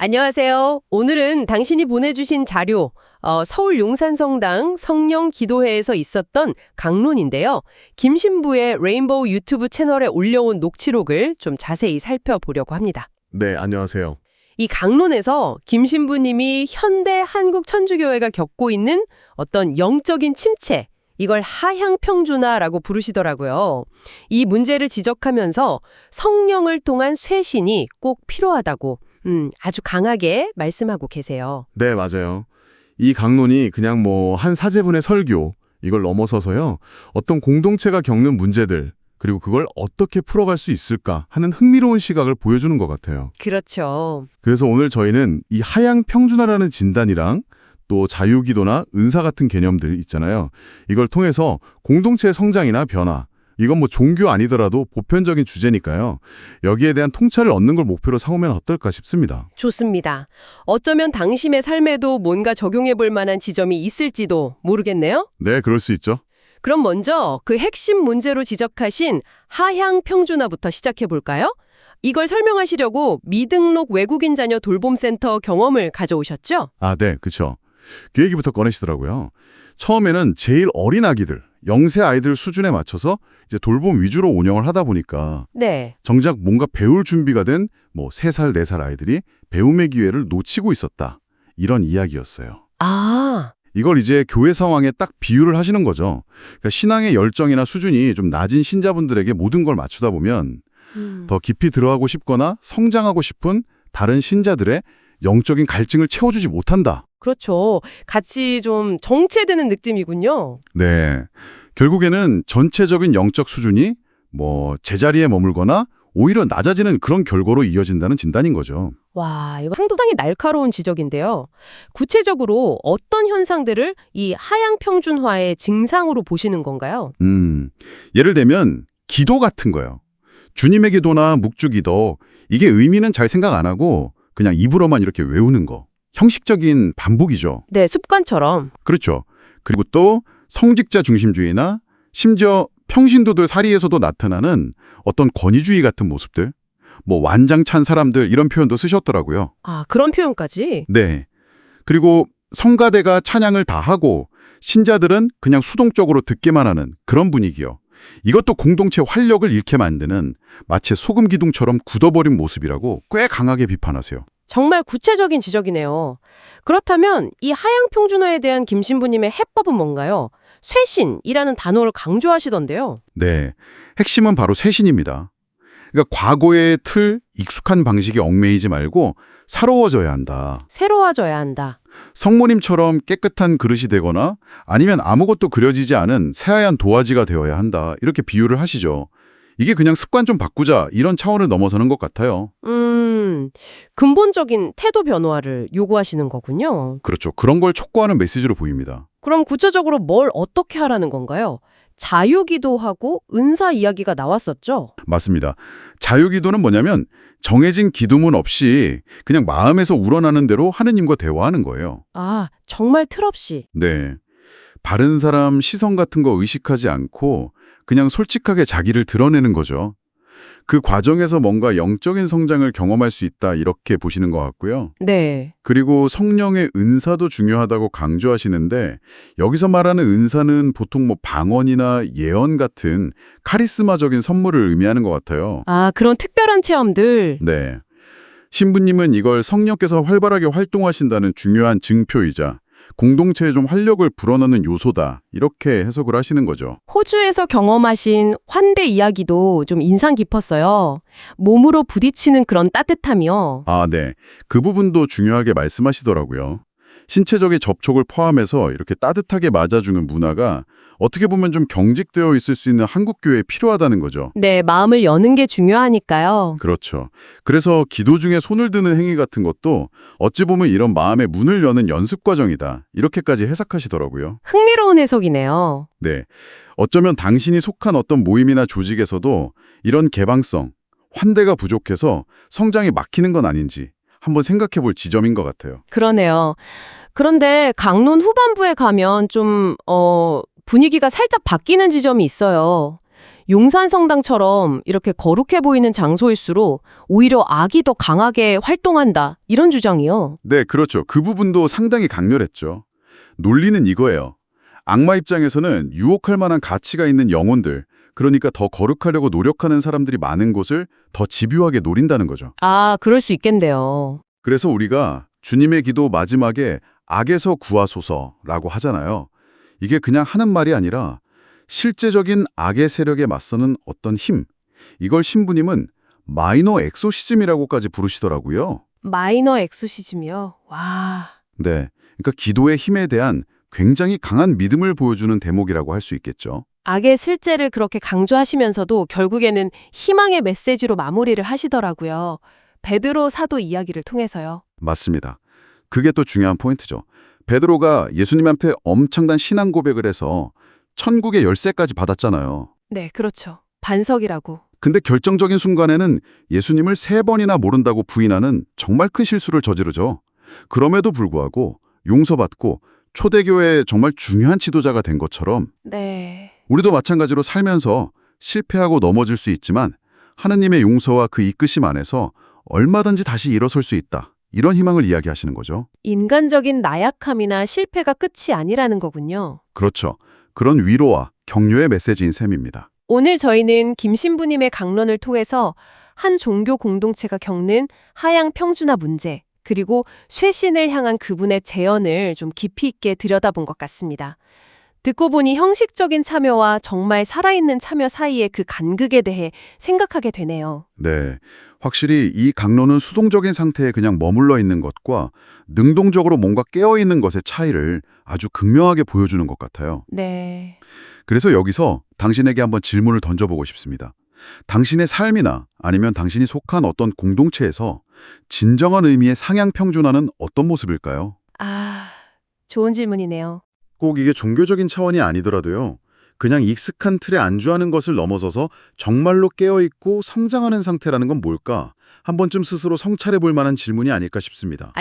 안녕하세요. 오늘은 당신이 보내주신 자료, 어, 서울 용산성당 성령 기도회에서 있었던 강론인데요. 김신부의 레인보우 유튜브 채널에 올려온 녹취록을 좀 자세히 살펴보려고 합니다. 네, 안녕하세요. 이 강론에서 김신부님이 현대 한국 천주교회가 겪고 있는 어떤 영적인 침체, 이걸 하향평준화라고 부르시더라고요. 이 문제를 지적하면서 성령을 통한 쇄신이 꼭 필요하다고 음, 아주 강하게 말씀하고 계세요. 네, 맞아요. 이 강론이 그냥 뭐 한 사제분의 설교 이걸 넘어서서요. 어떤 공동체가 겪는 문제들 그리고 그걸 어떻게 풀어갈 수 있을까 하는 흥미로운 시각을 보여주는 것 같아요. 그렇죠. 그래서 오늘 저희는 이 하향 평준화라는 진단이랑 또 자유기도나 은사 같은 개념들 있잖아요. 이걸 통해서 공동체의 성장이나 변화, 이건 뭐 종교 아니더라도 보편적인 주제니까요. 여기에 대한 통찰을 얻는 걸 목표로 삼으면 어떨까 싶습니다. 좋습니다. 어쩌면 당신의 삶에도 뭔가 적용해 볼 만한 지점이 있을지도 모르겠네요. 네, 그럴 수 있죠. 그럼 먼저 그 핵심 문제로 지적하신 하향 평준화부터 시작해 볼까요? 이걸 설명하시려고 미등록 외국인 자녀 돌봄센터 경험을 가져오셨죠? 아, 네, 그쵸. 그 얘기부터 꺼내시더라고요. 처음에는 제일 어린 아기들, 영세 아이들 수준에 맞춰서 이제 돌봄 위주로 운영을 하다 보니까 네. 정작 뭔가 배울 준비가 된 뭐 3살, 4살 아이들이 배움의 기회를 놓치고 있었다. 이런 이야기였어요. 아, 이걸 이제 교회 상황에 딱 비유를 하시는 거죠. 그러니까 신앙의 열정이나 수준이 좀 낮은 신자분들에게 모든 걸 맞추다 보면 음. 더 깊이 들어가고 싶거나 성장하고 싶은 다른 신자들의 영적인 갈증을 채워주지 못한다. 그렇죠. 같이 좀 정체되는 느낌이군요. 네. 결국에는 전체적인 영적 수준이 뭐 제자리에 머물거나 오히려 낮아지는 그런 결과로 이어진다는 진단인 거죠. 와, 이거 상당히 날카로운 지적인데요. 구체적으로 어떤 현상들을 이 하향 평준화의 증상으로 보시는 건가요? 음. 예를 들면 기도 같은 거요. 주님의 기도나 묵주 기도 이게 의미는 잘 생각 안 하고 그냥 입으로만 이렇게 외우는 거. 형식적인 반복이죠. 네, 습관처럼. 그렇죠. 그리고 또 성직자 중심주의나 심지어 평신도들 사리에서도 나타나는 어떤 권위주의 같은 모습들, 뭐 완장 찬 사람들 이런 표현도 쓰셨더라고요. 아, 그런 표현까지? 네. 그리고 성가대가 찬양을 다 하고 신자들은 그냥 수동적으로 듣기만 하는 그런 분위기요. 이것도 공동체 활력을 잃게 만드는 마치 소금 기둥처럼 굳어버린 모습이라고 꽤 강하게 비판하세요. 정말 구체적인 지적이네요. 그렇다면 이 하향 평준화에 대한 김신부님의 해법은 뭔가요? 쇄신이라는 단어를 강조하시던데요. 네. 핵심은 바로 쇄신입니다. 그러니까 과거의 틀, 익숙한 방식에 얽매이지 말고 새로워져야 한다. 새로워져야 한다. 성모님처럼 깨끗한 그릇이 되거나 아니면 아무것도 그려지지 않은 새하얀 도화지가 되어야 한다. 이렇게 비유를 하시죠. 이게 그냥 습관 좀 바꾸자 이런 차원을 넘어서는 것 같아요. 음, 근본적인 태도 변화를 요구하시는 거군요. 그렇죠. 그런 걸 촉구하는 메시지로 보입니다. 그럼 구체적으로 뭘 어떻게 하라는 건가요? 자유기도 하고 은사 이야기가 나왔었죠? 맞습니다. 자유기도는 뭐냐면 정해진 기도문 없이 그냥 마음에서 우러나는 대로 하느님과 대화하는 거예요. 아, 정말 틀 없이. 네. 바른 사람 시선 같은 거 의식하지 않고 그냥 솔직하게 자기를 드러내는 거죠. 그 과정에서 뭔가 영적인 성장을 경험할 수 있다 이렇게 보시는 것 같고요. 네. 그리고 성령의 은사도 중요하다고 강조하시는데 여기서 말하는 은사는 보통 뭐 방언이나 예언 같은 카리스마적인 선물을 의미하는 것 같아요. 아, 그런 특별한 체험들. 네. 신부님은 이걸 성령께서 활발하게 활동하신다는 중요한 증표이자 공동체에 좀 활력을 불어넣는 요소다 이렇게 해석을 하시는 거죠. 호주에서 경험하신 환대 이야기도 좀 인상 깊었어요. 몸으로 부딪히는 그런 따뜻함이요. 아, 네. 그 부분도 중요하게 말씀하시더라고요. 신체적인 접촉을 포함해서 이렇게 따뜻하게 맞아주는 문화가 어떻게 보면 좀 경직되어 있을 수 있는 한국 교회에 필요하다는 거죠. 네, 마음을 여는 게 중요하니까요. 그렇죠. 그래서 기도 중에 손을 드는 행위 같은 것도 어찌 보면 이런 마음의 문을 여는 연습 과정이다. 이렇게까지 해석하시더라고요. 흥미로운 해석이네요. 네. 어쩌면 당신이 속한 어떤 모임이나 조직에서도 이런 개방성, 환대가 부족해서 성장이 막히는 건 아닌지 한번 생각해 볼 지점인 것 같아요. 그러네요. 그런데 강론 후반부에 가면 좀, 어, 분위기가 살짝 바뀌는 지점이 있어요. 용산성당처럼 이렇게 거룩해 보이는 장소일수록 오히려 악이 더 강하게 활동한다. 이런 주장이요. 네, 그렇죠. 그 부분도 상당히 강렬했죠. 논리는 이거예요. 악마 입장에서는 유혹할 만한 가치가 있는 영혼들, 그러니까 더 거룩하려고 노력하는 사람들이 많은 곳을 더 집요하게 노린다는 거죠. 아, 그럴 수 있겠네요. 그래서 우리가 주님의 기도 마지막에 악에서 구하소서라고 하잖아요. 이게 그냥 하는 말이 아니라 실제적인 악의 세력에 맞서는 어떤 힘, 이걸 신부님은 마이너 엑소시즘이라고까지 부르시더라고요. 마이너 엑소시즘이요. 와. 네, 그러니까 기도의 힘에 대한 굉장히 강한 믿음을 보여주는 대목이라고 할 수 있겠죠. 악의 실제를 그렇게 강조하시면서도 결국에는 희망의 메시지로 마무리를 하시더라고요. 베드로 사도 이야기를 통해서요. 맞습니다. 그게 또 중요한 포인트죠. 베드로가 예수님한테 엄청난 신앙 고백을 해서 천국의 열쇠까지 받았잖아요. 네, 그렇죠. 반석이라고. 근데 결정적인 순간에는 예수님을 세 번이나 모른다고 부인하는 정말 큰 실수를 저지르죠. 그럼에도 불구하고 용서받고 초대교회의 정말 중요한 지도자가 된 것처럼 네. 우리도 마찬가지로 살면서 실패하고 넘어질 수 있지만 하느님의 용서와 그 이끄심 안에서 얼마든지 다시 일어설 수 있다. 이런 희망을 이야기하시는 거죠. 인간적인 나약함이나 실패가 끝이 아니라는 거군요. 그렇죠. 그런 위로와 격려의 메시지인 셈입니다. 오늘 저희는 김신부님의 강론을 통해서 한 종교 공동체가 겪는 하향 평준화 문제, 그리고 쇄신을 향한 그분의 재언을 좀 깊이 있게 들여다본 것 같습니다. 듣고 보니 형식적인 참여와 정말 살아있는 참여 사이의 그 간극에 대해 생각하게 되네요. 네. 확실히 이 강론은 수동적인 상태에 그냥 머물러 있는 것과 능동적으로 뭔가 깨어있는 것의 차이를 아주 극명하게 보여주는 것 같아요. 네. 그래서 여기서 당신에게 한번 질문을 던져보고 싶습니다. 당신의 삶이나 아니면 당신이 속한 어떤 공동체에서 진정한 의미의 상향 평준화는 어떤 모습일까요? 아, 좋은 질문이네요. 꼭 이게 종교적인 차원이 아니더라도요. 그냥 익숙한 틀에 안주하는 것을 넘어서서 정말로 깨어있고 성장하는 상태라는 건 뭘까? 한 번쯤 스스로 성찰해 볼 만한 질문이 아닐까 싶습니다. 아,